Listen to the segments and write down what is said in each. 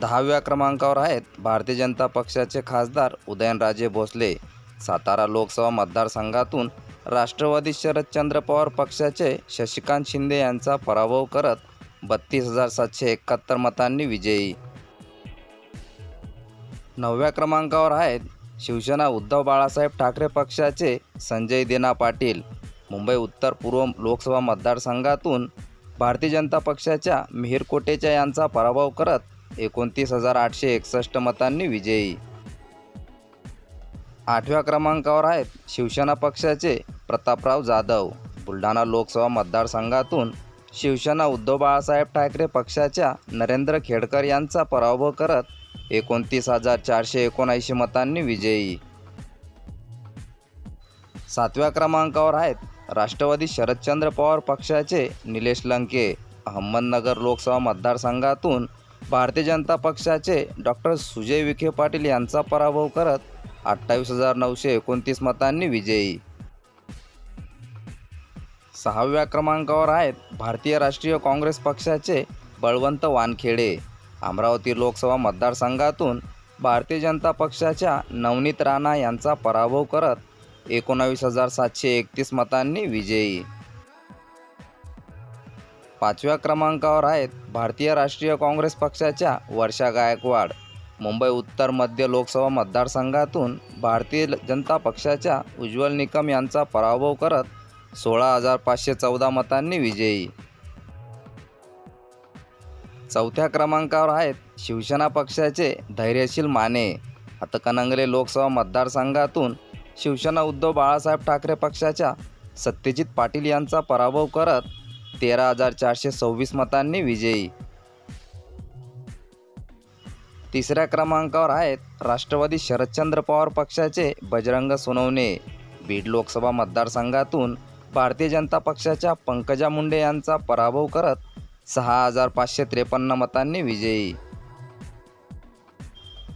दहाव्या क्रमांकावर आहेत भारतीय जनता पक्षाचे खासदार उदयनराजे भोसले. सातारा लोकसभा मतदारसंघातून राष्ट्रवादी शरदचंद्र पवार पक्षाचे शशिकांत शिंदे यांचा पराभव करत बत्तीस हजार सातशे एकाहत्तर मतांनी विजयी. नवव्या क्रमांकावर आहेत शिवसेना उद्धव बाळासाहेब ठाकरे पक्षाचे संजय देना पाटील. मुंबई उत्तर पूर्व लोकसभा मतदारसंघातून भारतीय जनता पक्षाच्या मिहीर कोटेचा यांचा पराभव करत एकोणतीस हजार आठशे एकसष्ट मतांनी विजयी. आठव्या क्रमांकावर आहेत शिवसेना पक्षाचे प्रतापराव जाधव. बुलढाणा लोकसभा मतदारसंघातून शिवसेना उद्धव बाळासाहेब ठाकरे पक्षाच्या नरेंद्र खेडकर यांचा पराभव करत एकोणतीस हजार चारशे एकोणऐंशी मतांनी विजयी. सातव्या क्रमांकावर आहेत राष्ट्रवादी शरदचंद्र पवार पक्षाचे निलेश लंके. अहमदनगर लोकसभा मतदारसंघातून भारतीय जनता पक्षाचे डॉक्टर सुजय विखे पाटील यांचा पराभव करत अठ्ठावीस हजार नऊशे एकोणतीस मतांनी विजयी. सहाव्या क्रमांकावर आहेत भारतीय राष्ट्रीय काँग्रेस पक्षाचे बळवंत वानखेडे. अमरावती लोकसभा मतदारसंघातून भारतीय जनता पक्षाच्या नवनीत राणा यांचा पराभव करत एकोणावीस हजार सातशे एकतीस मतांनी विजयी. पाचव्या क्रमांकावर आहेत भारतीय राष्ट्रीय काँग्रेस पक्षाच्या वर्षा गायकवाड. मुंबई उत्तर मध्य लोकसभा मतदारसंघातून भारतीय जनता पक्षाच्या उज्ज्वल निकम यांचा पराभव करत सोळा हजार पाचशे चौदा मतांनी विजयी. चौथ्या क्रमांकावर आहेत शिवसेना पक्षाचे धैर्यशील माने. हातकणंगले लोकसभा मतदारसंघातून शिवसेना उद्धव बाळासाहेब ठाकरे पक्षाच्या सत्यजित पाटील यांचा पराभव करत तेरा हजार चारशे सव्वीस मतांनी विजयी. तिसऱ्या क्रमांकावर आहेत राष्ट्रवादी शरदचंद्र पवार पक्षाचे बजरंग सोनवणे. बीड लोकसभा मतदारसंघातून भारतीय जनता पक्षाच्या पंकजा मुंडे यांचा पराभव करत सहा हजार पाचशे त्रेपन्न मतांनी विजयी.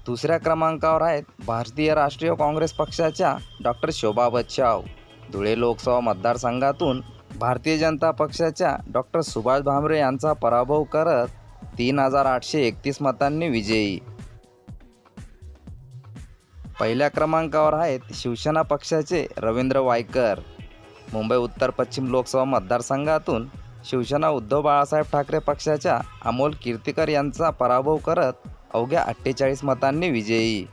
दुसऱ्या क्रमांकावर आहेत भारतीय राष्ट्रीय काँग्रेस पक्षाच्या डॉक्टर शोभा बच्छाव धुळे लोकसभा मतदारसंघातून भारतीय जनता पक्षाच्या डॉक्टर सुभाष भामरे यांचा पराभव करत तीन हजार आठशे एकतीस मतांनी विजयी. पहिल्या क्रमांकावर आहेत शिवसेना पक्षाचे रवींद्र वायकर. मुंबई उत्तर पश्चिम लोकसभा मतदारसंघातून शिवसेना उद्धव बाळासाहेब ठाकरे पक्षाच्या अमोल कीर्तिकर यांचा पराभव करत अवघ्या अठ्ठेचाळीस मतांनी विजयी.